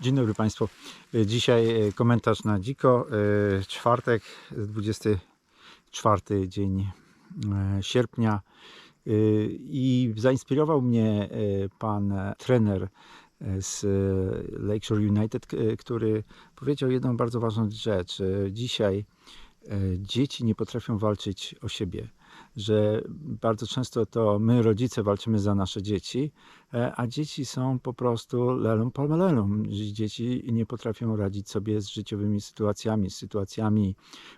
Dzień dobry Państwu. E, Dzisiaj e, komentarz na dziko. e, Czwartek, 24 dzień sierpnia. I zainspirował mnie pan trener z Lakeshore United, który powiedział jedną bardzo ważną rzecz. Dzisiaj dzieci nie potrafią walczyć o siebie. Że bardzo często to my, rodzice, walczymy za nasze dzieci, E, a dzieci są po prostu lelą palmelelą. Dzieci nie potrafią radzić sobie z życiowymi sytuacjami, sytuacjami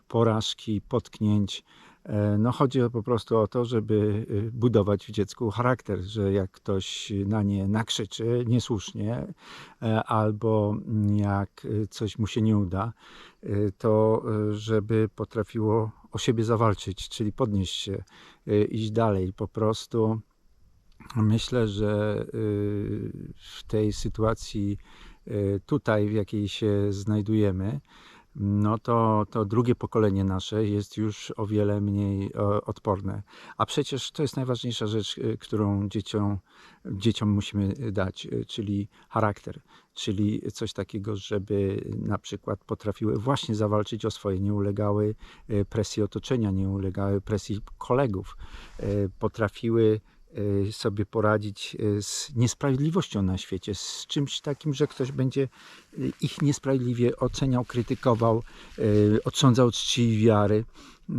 porażki, potknięć. E, No chodzi po prostu o to, żeby y, budować w dziecku charakter, że jak ktoś na nie nakrzyczy niesłusznie, e, albo jak coś mu się nie uda, to żeby potrafiło o siebie zawalczyć, czyli podnieść się, iść dalej, po prostu Myślę, że w tej sytuacji tutaj, w jakiej się znajdujemy, no to, to drugie pokolenie nasze jest już o wiele mniej o, odporne. A przecież to jest najważniejsza rzecz, y, którą dzieciom, dzieciom musimy dać, y, czyli charakter, czyli coś takiego, żeby na przykład potrafiły właśnie zawalczyć o swoje, nie ulegały presji otoczenia, nie ulegały presji kolegów, potrafiły sobie poradzić y, z niesprawiedliwością na świecie, z czymś takim, że ktoś będzie y, ich niesprawiedliwie oceniał, krytykował, y, odsądzał czci i wiary, y,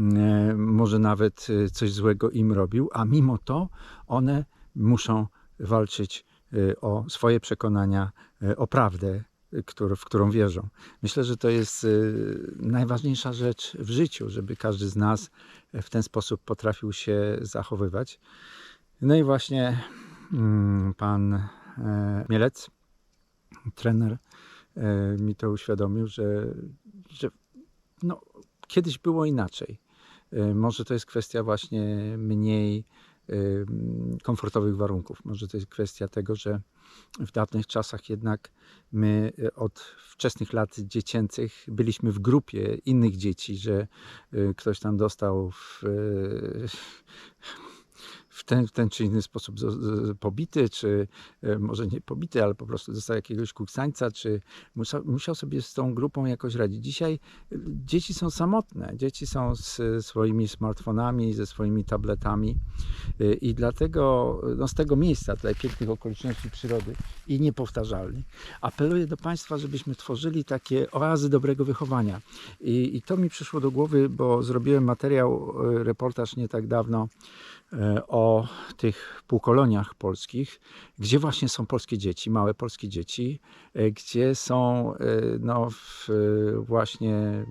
może nawet y, coś złego im robił, a mimo to one muszą walczyć y, o swoje przekonania, y, o prawdę, y, w którą wierzą. Myślę, że to jest y, najważniejsza rzecz w życiu, żeby każdy z nas w ten sposób potrafił się zachowywać. No i właśnie mm, pan e, Mielec, trener, e, mi to uświadomił, że, że no, kiedyś było inaczej. E, Może to jest kwestia właśnie mniej komfortowych warunków. Może to jest kwestia tego, że w dawnych czasach jednak my od wczesnych lat dziecięcych byliśmy w grupie innych dzieci, że ktoś tam dostał w, w ten, w ten czy inny sposób pobity, czy e, może nie pobity, ale po prostu dostał jakiegoś kuksańca, czy musiał, musiał sobie z tą grupą jakoś radzić. Dzisiaj e, dzieci są samotne, dzieci są z swoimi smartfonami, ze swoimi tabletami e, i dlatego no, z tego miejsca, tutaj pięknych okoliczności przyrody i niepowtarzalnych, apeluję do Państwa, żebyśmy tworzyli takie oazy dobrego wychowania. I, I to mi przyszło do głowy, bo zrobiłem materiał, reportaż nie tak dawno e, o tych półkoloniach polskich, gdzie właśnie są polskie dzieci, małe polskie dzieci, e, gdzie są e, no, w, właśnie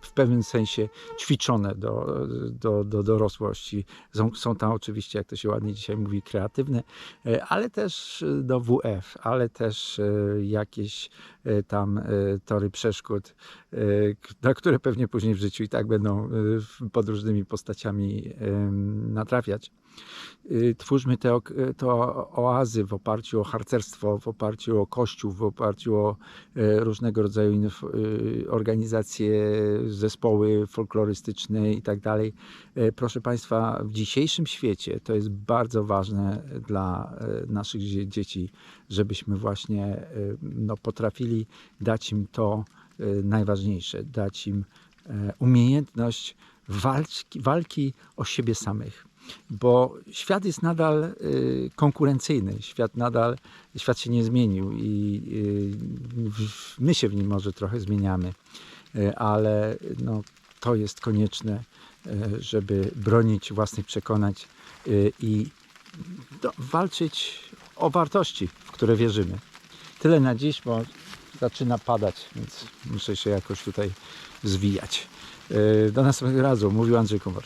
w pewnym sensie ćwiczone do, do, do dorosłości. Są, są tam oczywiście, jak to się ładnie dzisiaj mówi, kreatywne, e, ale też do WF, ale też e, jakieś e, tam e, tory przeszkód, e, na które pewnie później w życiu i tak będą e, pod różnymi postaciami natrafiać. Twórzmy te, to oazy w oparciu o harcerstwo, w oparciu o kościół, w oparciu o e, różnego rodzaju y, organizacje, zespoły folklorystyczne i tak dalej. E, Proszę Państwa, w dzisiejszym świecie to jest bardzo ważne dla e, naszych dzie- dzieci, żebyśmy właśnie e, no, potrafili dać im to e, najważniejsze, dać im e, umiejętność walki, walki o siebie samych bo świat jest nadal y, konkurencyjny, świat nadal, świat się nie zmienił i y, my się w nim może trochę zmieniamy, y, ale no, to jest konieczne, żeby bronić własnych przekonań i do, walczyć o wartości, w które wierzymy. Tyle na dziś, bo zaczyna padać, więc muszę się jakoś tutaj zwijać. Do następnego razu, mówił Andrzej Komor.